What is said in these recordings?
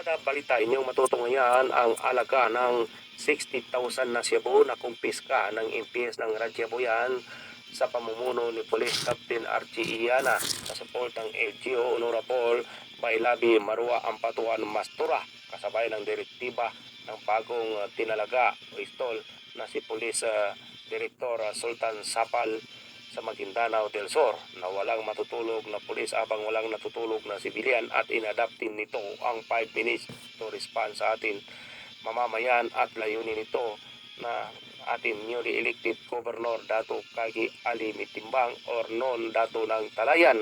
Kada balita inyong matutunghayan ang alaga ng 60,000 na Cebu na kumpiska ng MPS ng Radyaboyan sa pamumuno ni Police Captain Archie Iana sa support ng LGO Honorable Bailabi Marua Ampatuan Mastura kasabay ng direktiba ng bagong uh, tinalaga o istol na si Police uh, Director uh, Sultan Sapal sa Maguindanao del Sur na walang matutulog na pulis abang walang natutulog na sibilyan at inadaptin nito ang 5 minutes to respond sa atin. Mamamayan at layunin nito na atin newly elected Governor Dato Kagi Ali Mitimbang or non Dato ng Talayan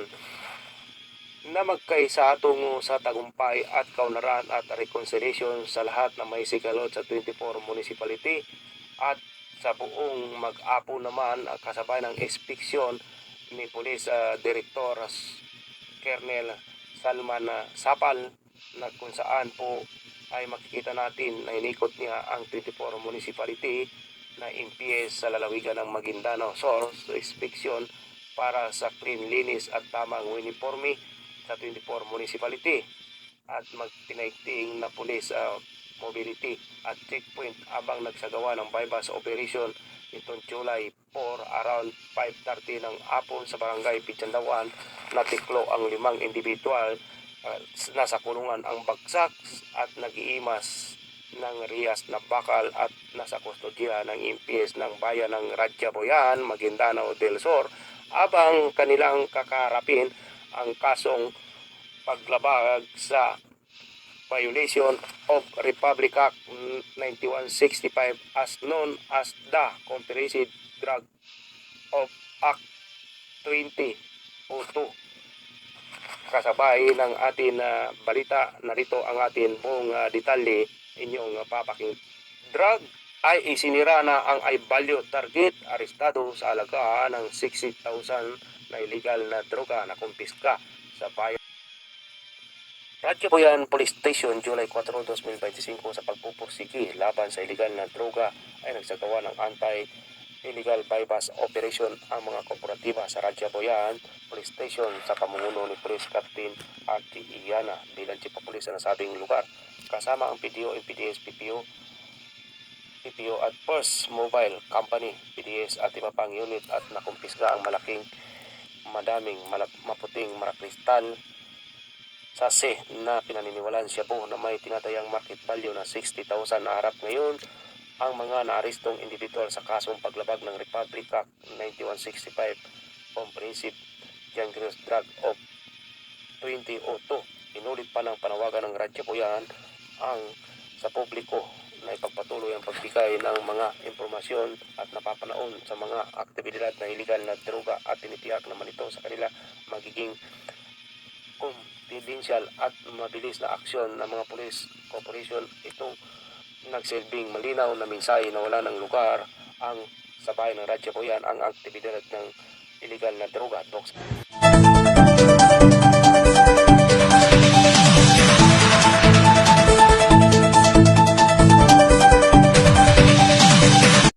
na magkaisa tungo sa tagumpay at kaunaran at reconciliation sa lahat na may sigalot sa 24 municipality at sa buong mag-apo naman ah, kasabay ng inspeksyon ni Police ah, Director Colonel Salman ah, Sapal na kung saan po ay makikita natin na inikot niya ang 24 municipality na MPS sa lalawigan ng Maguindanao source inspeksyon para sa clean linis at tamang uniforme sa 24 municipality. At magtinaigting na police ah, mobility at checkpoint abang nagsagawa ng bypass operation nitong July 4 around 5.30 ng hapon sa barangay Pichandawan natiklo ang limang individual uh, nasa kulungan ang bagsak at nagiimas ng Rias na bakal at nasa kustodya ng impies ng bayan ng Radyaboyan, Maguindanao del Sur abang kanilang kakarapin ang kasong paglabag sa violation of Republic Act 9165 as known as the Comprehensive Drug of Act 2002 kasabay ng atin na balita narito ang atin buong ah, detalye inyong uh, papaking drug ay isinira na ang I value target arestado sa alagaan ng 60,000 na illegal na droga na kumpiska sa bayan Radyo Boyan Police Station July 4, 2025 sa pagpupursigi laban sa illegal na droga ay nagsagawa ng anti-illegal bypass operation ang mga kooperatiba sa Radyo Boyan Police Station sa pamumuno ni Police Captain Artie Iyana bilang chief of police sa nasabing lugar. Kasama ang PDO, MPDS, PPO, PPO at First Mobile Company, PDS at iba pang unit at nakumpiska ang malaking madaming malap, maputing marakristal sase na pinaniniwalaan siya po na may tinatayang market value na 60,000 na harap ngayon ang mga naarestong individual sa kasong paglabag ng Republic Act 9165 Comprehensive Dangerous Drug of 2002. Inulit pa ng panawagan ng radyo po yan ang sa publiko na ipagpatuloy ang pagbigay ng mga impormasyon at napapanaon sa mga aktibidad na illegal na droga at tinitiyak naman ito sa kanila magiging confidential at mabilis na aksyon ng mga police corporation itong nagsilbing malinaw na mensahe na wala ng lugar ang sa bayan ng Radyo Boyan ang aktibidad ng illegal na droga. Docs.